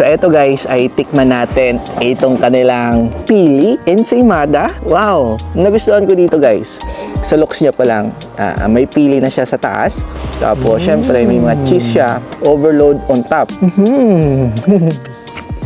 So eto guys ay tikman natin itong kanilang pili ensaymada. Wow! Nagustuhan ko dito guys. Sa looks niya pa lang, ah, may pili na siya sa taas. Tapos syempre may mga cheese siya, overload on top.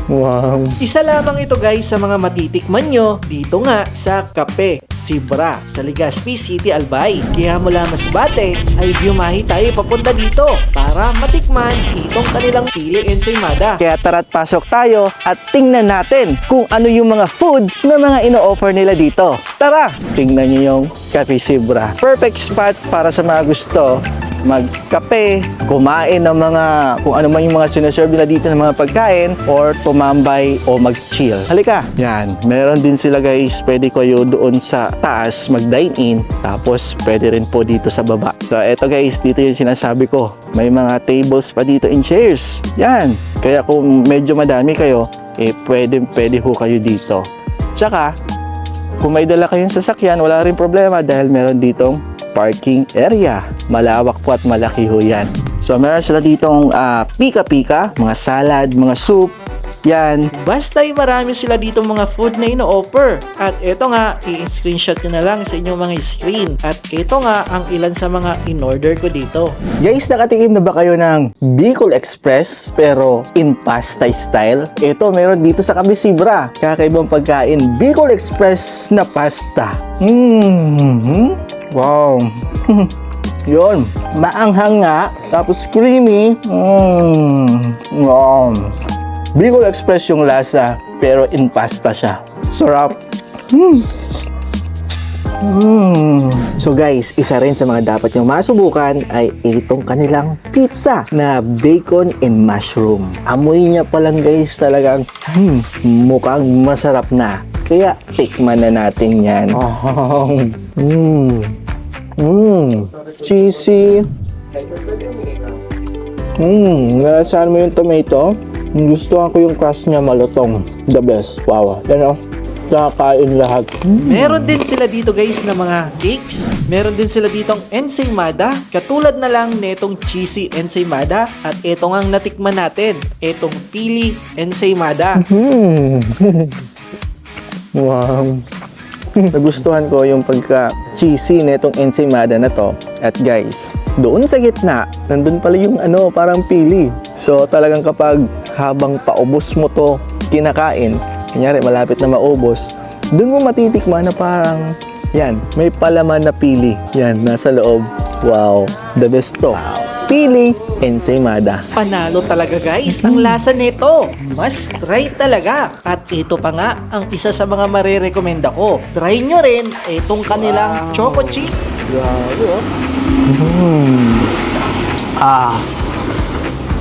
wow! Isa lamang ito guys sa mga matitikman nyo dito nga sa Kape, Sibra, sa Legazpi City, Albay. Kaya mula Masbate ay biumahi tayo papunta dito para matikman itong kanilang pili ensaymada. Kaya tara't pasok tayo at tingnan natin kung ano yung mga food na mga ino-offer nila dito. Tara! Tingnan niyo yung Cafe Sibra. Perfect spot para sa mga gusto magkape, kumain ng mga kung ano man yung mga sinaserve nila dito ng mga pagkain or tumambay o mag-chill. Halika! Yan, meron din sila guys, pwede kayo doon sa taas mag-dine in tapos pwede rin po dito sa baba. So eto guys, dito yung sinasabi ko. May mga tables pa dito in chairs. Yan. Kaya kung medyo madami kayo, eh pwede, pwede ho kayo dito. Tsaka, kung may dala kayong sasakyan, wala rin problema dahil meron ditong parking area. Malawak po at malaki ho yan. So, meron sila ditong ah, pika-pika, mga salad, mga soup, yan. Basta'y marami sila dito mga food na ino-offer. At ito nga, i-screenshot nyo na lang sa inyong mga screen. At ito nga ang ilan sa mga in-order ko dito. Guys, nakatikim na ba kayo ng Bicol Express pero in pasta style? Ito, meron dito sa Kabisibra. Kakaibang pagkain, Bicol Express na pasta. Mmm, wow. Yun, maanghang nga, tapos creamy. Mmm, wow. Bicol Express yung lasa, pero in pasta siya. Sarap. Mm. Mm. So guys, isa rin sa mga dapat nyo masubukan ay itong kanilang pizza na bacon and mushroom. Amoy niya pa lang guys talagang hmm, mukhang masarap na. Kaya tikman na natin yan. Oh. Mm. Mm. Cheesy. Mm. Nasaan mo yung tomato? Gusto ko yung crust niya malutong. The best. Wow. Yan oh. Nakakain lahat. Meron din sila dito guys na mga cakes. Meron din sila ditong ensaymada. Katulad na lang netong cheesy ensaymada. At ito ang natikman natin. Itong pili ensaymada. Hmm. wow. Nagustuhan ko yung pagka cheesy nitong ensaymada na to. At guys, doon sa gitna, nandun pala yung ano, parang pili. So talagang kapag habang paubos mo to kinakain, kunyari malapit na maubos, doon mo matitikman na parang yan, may palaman na pili. Yan, nasa loob. Wow, the best to. Pili ensaymada. Panalo talaga guys ang lasa nito. Must try talaga. At ito pa nga ang isa sa mga marirekomenda ko. Try nyo rin itong kanilang choco chips. Grabe, oh. Mm. Ah.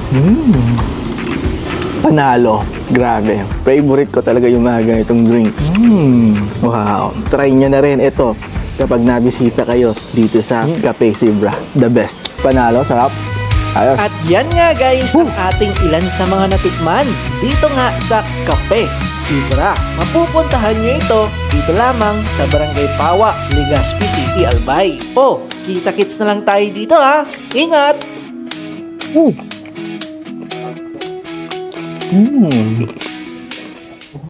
Mm. Panalo. Grabe. Favorite ko talaga yung mga ganitong drinks. Mm. Wow. Try nyo na rin ito kapag nabisita kayo dito sa Cafe Sibra. The best. Panalo. Sarap. Ayos. At yan nga guys ang ating ilan sa mga natikman dito nga sa Kape Sibra. Mapupuntahan nyo ito dito lamang sa Barangay Pawa, Legazpi City, Albay. Oh, kita-kits na lang tayo dito ha. Ingat! Mm.